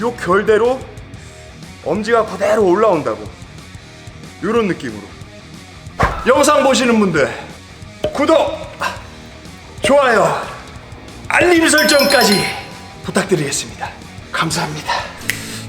요 결대로 엄지가 그대로 올라온다고. 요런 느낌으로. 영상 보시는 분들 구독 좋아요 알림 설정까지 부탁드리겠습니다. 감사합니다.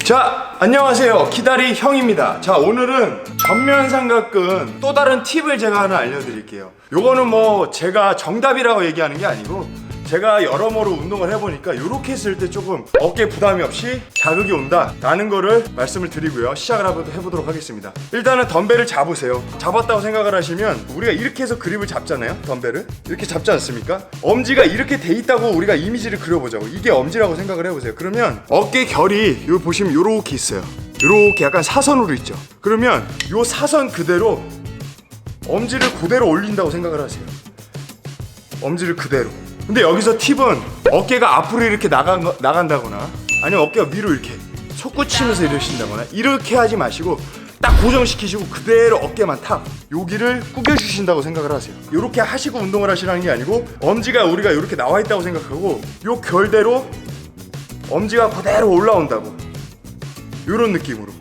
자 안녕하세요. 기다리 형입니다. 자 오늘은 전면 삼각근 또 다른 팁을 제가 하나 알려드릴게요. 요거는 뭐 제가 정답이라고 얘기하는 게 아니고 제가 여러모로 운동을 해보니까 이렇게 했을 때 조금 어깨 부담이 없이 자극이 온다 라는 거를 말씀을 드리고요. 시작을 해보- 해보도록 하겠습니다. 일단은 덤벨을 잡으세요. 잡았다고 생각을 하시면 우리가 이렇게 해서 그립을 잡잖아요 덤벨을. 이렇게 잡지 않습니까? 엄지가 이렇게 돼 있다고 우리가 이미지를 그려보자고 이게 엄지라고 생각을 해보세요. 그러면 어깨 결이 요 보시면 요렇게 있어요. 요렇게 약간 사선으로 있죠. 그러면 요 사선 그대로 엄지를 그대로 올린다고 생각을 하세요. 엄지를 그대로. 근데 여기서 팁은 어깨가 앞으로 이렇게 나간 거- 나간다거나 아니면 어깨가 위로 이렇게 솟구치면서 이러신다거나 이렇게 하지 마시고 딱 고정시키시고 그대로 어깨만 탁 여기를 구겨주신다고 생각을 하세요. 이렇게 하시고 운동을 하시라는 게 아니고 엄지가 우리가 이렇게 나와 있다고 생각하고 요 결대로 엄지가 그대로 올라온다고. 이런 느낌으로.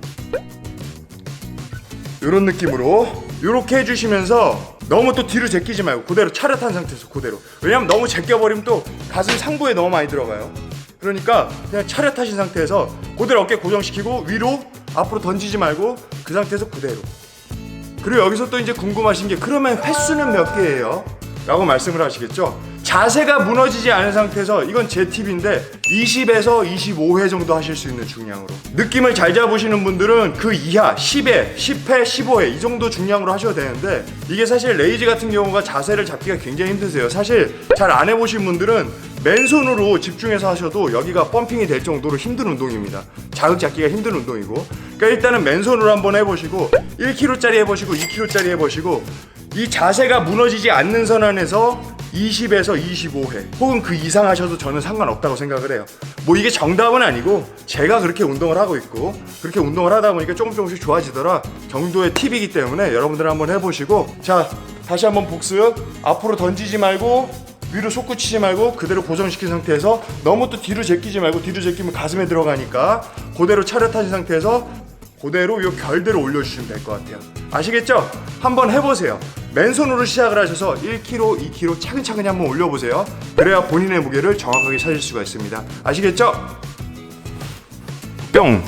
이런 느낌으로 이렇게 해주시면서 너무 또 뒤로 제끼지 말고 그대로 차렷한 상태에서 그대로. 왜냐면 너무 제껴버리면 또 가슴 상부에 너무 많이 들어가요. 그러니까 그냥 차렷하신 상태에서 그대로 어깨 고정시키고 위로 앞으로 던지지 말고 그 상태에서 그대로. 그리고 여기서 또 이제 궁금하신 게 그러면 횟수는 몇 개예요? 라고 말씀을 하시겠죠? 자세가 무너지지 않은 상태에서 이건 제 팁인데 20에서 25회 정도 하실 수 있는 중량으로 느낌을 잘 잡으시는 분들은 그 이하 10회, 10회, 15회 이 정도 중량으로 하셔도 되는데 이게 사실 레이지 같은 경우가 자세를 잡기가 굉장히 힘드세요 사실 잘 안 해보신 분들은 맨손으로 집중해서 하셔도 여기가 펌핑이 될 정도로 힘든 운동입니다. 자극 잡기가 힘든 운동이고. 그러니까 일단은 맨손으로 한번 해보시고 1kg짜리 해보시고 2kg짜리 해보시고 이 자세가 무너지지 않는 선 안에서 20에서 25회 혹은 그 이상 하셔도 저는 상관없다고 생각을 해요. 뭐 이게 정답은 아니고 제가 그렇게 운동을 하고 있고 그렇게 운동을 하다 보니까 조금 조금씩 좋아지더라 정도의 팁이기 때문에 여러분들 한번 해보시고 자 다시 한번 복습 앞으로 던지지 말고 위로 솟구치지 말고 그대로 고정시킨 상태에서 너무 또 뒤로 제끼지 말고 뒤로 제끼면 가슴에 들어가니까 그대로 차렷하신 상태에서 그대로 요 결대로 올려주시면 될 것 같아요. 아시겠죠? 한번 해보세요. 맨손으로 시작을 하셔서 1kg, 2kg 차근차근히 한번 올려보세요. 그래야 본인의 무게를 정확하게 찾을 수가 있습니다. 아시겠죠? 뿅